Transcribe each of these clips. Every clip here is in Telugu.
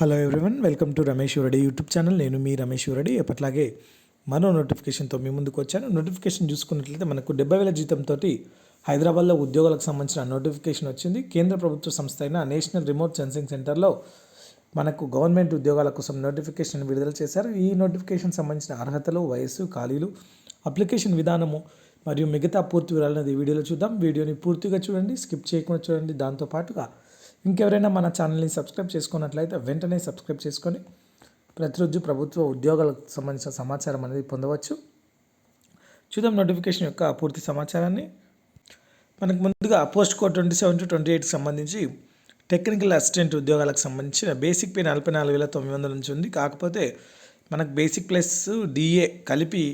Hello everyone welcome to Ramesh Reddy YouTube channel నేను మీ రమేష్ రెడ్డి ఎప్పట్లాగే మరో నోటిఫికేషన్తో మీ ముందుకు వచ్చాను. నోటిఫికేషన్ చూసుకున్నట్లయితే మనకు డెబ్బై వేల జీతంతో హైదరాబాద్లో ఉద్యోగాలకు సంబంధించిన నోటిఫికేషన్ వచ్చింది. కేంద్ర ప్రభుత్వ సంస్థ అయిన నేషనల్ రిమోట్ సెన్సింగ్ సెంటర్లో మనకు గవర్నమెంట్ ఉద్యోగాల కోసం నోటిఫికేషన్ విడుదల చేశారు. ఈ నోటిఫికేషన్ సంబంధించిన అర్హతలు వయస్సు ఖాళీలు అప్లికేషన్ విధానము మరియు మిగతా పూర్తి వివరాలను ఈ వీడియోలో చూద్దాం. వీడియోని పూర్తిగా చూడండి స్కిప్ చేయకుండా చూడండి. దాంతోపాటుగా ఇంకెవరైనా మన ఛానల్ని సబ్స్క్రైబ్ చేసుకున్నట్లయితే వెంటనే సబ్స్క్రైబ్ చేసుకొని ప్రతిరోజు ప్రభుత్వ ఉద్యోగాలకు సంబంధించిన సమాచారం అనేది పొందవచ్చు. చూద్దాం నోటిఫికేషన్ యొక్క పూర్తి సమాచారాన్ని. మనకు ముందుగా post code twenty seven to twenty ఎయిట్కి సంబంధించి టెక్నికల్ అసిస్టెంట్ ఉద్యోగాలకు సంబంధించిన బేసిక్ పే నలభై నాలుగు వేల తొమ్మిది వందల నుంచి ఉంది. కాకపోతే మనకు బేసిక్ ప్లస్ డిఏ కలిపి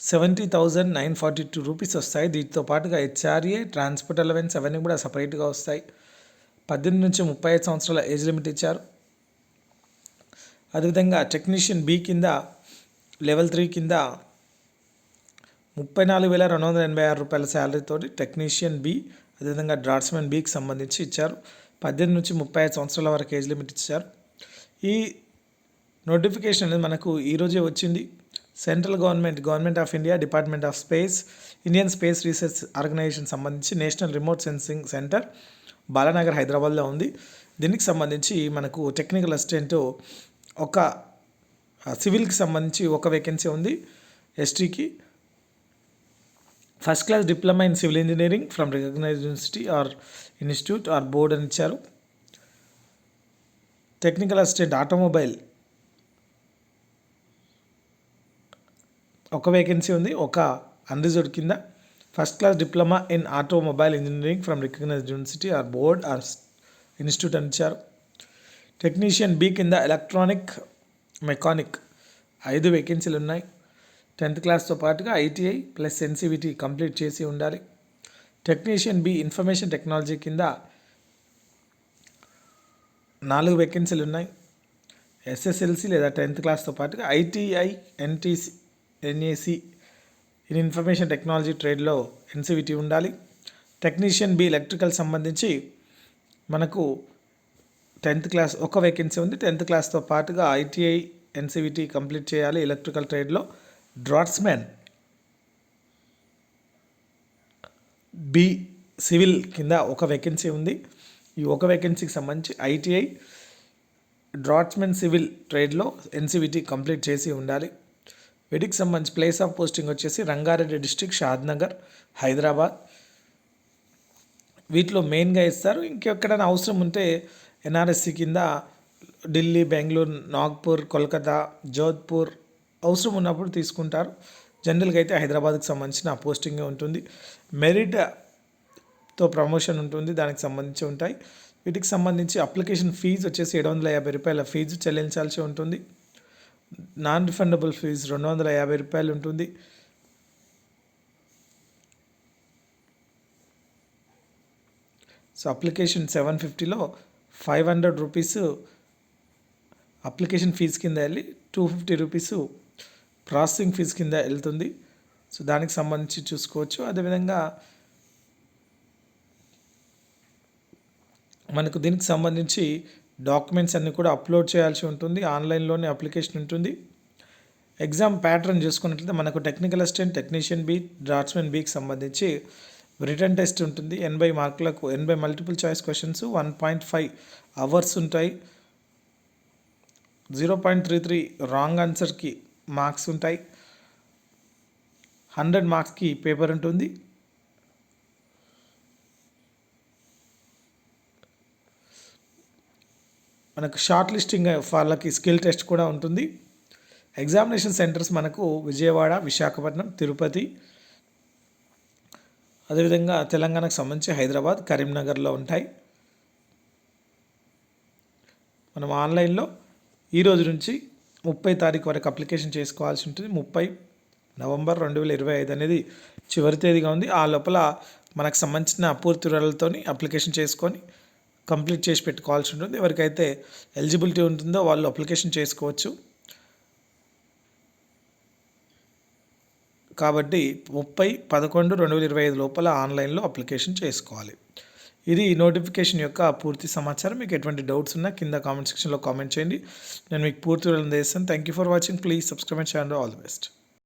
seventy thousand nine forty two rupees వస్తాయి. దీంతో పాటుగా హెచ్ఆర్ఏ ట్రాన్స్పోర్ట్ అలవెన్స్ అవన్నీ కూడా సపరేట్గా వస్తాయి. పద్దెనిమిది నుంచి ముప్పై ఐదు సంవత్సరాల ఏజ్ లిమిట్ ఇచ్చారు. అదేవిధంగా టెక్నీషియన్ బి కింద లెవెల్ త్రీ కింద ముప్పై నాలుగు వేల రెండు వందల ఎనభై ఆరు రూపాయల శాలరీతో టెక్నీషియన్ బి అదేవిధంగా డ్రాట్స్మెన్ బికి సంబంధించి ఇచ్చారు. పద్దెనిమిది నుంచి ముప్పై ఐదు సంవత్సరాల వరకు ఏజ్ లిమిట్ ఇచ్చారు. ఈ నోటిఫికేషన్ అనేది మనకు ఈరోజే వచ్చింది. Central government government of India department of space Indian space research organisation సంబంధించి national remote sensing centre Balanagar హైదరాబాద్లో ఉంది. దీనికి సంబంధించి మనకు టెక్నికల్ అసిస్టెంట్ ఒక సివిల్కి సంబంధించి ఒక వేకెన్సీ ఉంది ఎస్టీకి first class diploma in civil engineering from recognise university or institute or board అని ఇచ్చారు. టెక్నికల్ అసిస్టెంట్ ఆటోమొబైల్ ఒక వేకెన్సీ ఉంది. ఒక అన్రిజర్వ్ కింద. First class diploma in automobile engineering from recognised university or board or institute అని ఇచ్చారు. టెక్నీషియన్ బి కింద ఎలక్ట్రానిక్ మెకానిక్ ఐదు వేకెన్సీలు ఉన్నాయి. టెన్త్ క్లాస్తో పాటుగా ఐటీఐ ప్లస్ ఎన్సీవిటీ కంప్లీట్ చేసి ఉండాలి. టెక్నీషియన్ బి ఇన్ఫర్మేషన్ టెక్నాలజీ కింద నాలుగు వేకెన్సీలు ఉన్నాయి. ఎస్ఎస్ఎల్సి లేదా టెన్త్ క్లాస్తో పాటుగా I T I N T C N A C in information technology ట్రేడ్లో NCVT ఉండాలి. టెక్నీషియన్ బి ఎలక్ట్రికల్ సంబంధించి మనకు టెన్త్ క్లాస్ ఒక వేకెన్సీ ఉంది. టెన్త్ క్లాస్తో పాటుగా I T I N C V T complete చేయాలి ఎలక్ట్రికల్ ట్రేడ్లో డ్రాట్స్మెన్ బి సివిల్ కింద ఒక వేకెన్సీ ఉంది. ఈ ఒక వేకెన్సీకి సంబంధించి I T I draughtsmen civil ట్రేడ్లో N C V T complete చేసి ఉండాలి. వీటికి సంబంధించి ప్లేస్ ఆఫ్ పోస్టింగ్ వచ్చేసి రంగారెడ్డి డిస్టిక్ షాద్నగర్ హైదరాబాద్. వీటిలో మెయిన్గా ఇస్తారు. ఇంకెక్కడైనా అవసరం ఉంటే ఎన్ఆర్ఎస్సి కింద ఢిల్లీ బెంగళూరు నాగ్పూర్ కోల్కతా జోధ్పూర్ అవసరం ఉన్నప్పుడు తీసుకుంటారు. జనరల్గా అయితే హైదరాబాద్కి సంబంధించిన పోస్టింగే ఉంటుంది. మెరిట్తో ప్రమోషన్ ఉంటుంది. దానికి సంబంధించి ఉంటాయి. వీటికి సంబంధించి అప్లికేషన్ ఫీజు వచ్చేసి ఏడు వందల యాభై రూపాయల ఫీజు చెల్లించాల్సి ఉంటుంది. నాన్ రిఫండబుల్ ఫీజు రెండు వందల యాభై రూపాయలు ఉంటుంది. సో అప్లికేషన్ సెవెన్ ఫిఫ్టీలో five hundred rupees application fee కింద వెళ్ళి two fifty rupees processing fee కింద వెళ్తుంది. సో దానికి సంబంధించి చూసుకోవచ్చు. అదేవిధంగా మనకు దీనికి సంబంధించి డాక్యుమెంట్స్ అన్నీ కూడా అప్లోడ్ చేయాల్సి ఉంటుంది. ఆన్లైన్లోనే అప్లికేషన్ ఉంటుంది. ఎగ్జామ్ ప్యాటర్న్ చూసుకున్నట్లయితే మనకు technical assistant technician B draughtsman బీకి సంబంధించి రిటర్న్ టెస్ట్ ఉంటుంది. ఎనభై మార్కులకు ఎనభై multiple choice questions one point five hours ఉంటాయి. Zero point three three wrong ఆన్సర్కి marks ఉంటాయి. హండ్రెడ్ మార్క్స్కి పేపర్ ఉంటుంది. మనకు షార్ట్ లిస్టింగ్ వాళ్ళకి స్కిల్ టెస్ట్ కూడా ఉంటుంది. ఎగ్జామినేషన్ సెంటర్స్ మనకు విజయవాడ విశాఖపట్నం తిరుపతి అదేవిధంగా తెలంగాణకు సంబంధించి హైదరాబాద్ కరీంనగర్లో ఉంటాయి. మనం ఆన్లైన్లో ఈ రోజు నుంచి ముప్పై తారీఖు వరకు అప్లికేషన్ చేసుకోవాల్సి ఉంటుంది. ముప్పై నవంబర్ రెండు వేల ఇరవై ఐదు అనేది చివరి తేదీగా ఉంది. ఆ లోపల మనకు సంబంధించిన పూర్తి వివరాలతో అప్లికేషన్ చేసుకొని కంప్లీట్ చేసి పెట్టుకోవాల్సి ఉంటుంది. ఎవరికైతే ఎలిజిబిలిటీ ఉంటుందో వాళ్ళు అప్లికేషన్ చేసుకోవచ్చు. కాబట్టి ముప్పై పదకొండు రెండు వేల ఇరవై ఐదు లోపల ఆన్లైన్లో అప్లికేషన్ చేసుకోవాలి. ఇది ఈ నోటిఫికేషన్ యొక్క పూర్తి సమాచారం. మీకు ఎటువంటి డౌట్స్ ఉన్నా కింద కామెంట్ సెక్షన్లో కామెంట్ చేయండి. నేను మీకు పూర్తి వివరణ చేస్తాను thank you for watching please subscribe my channel all the best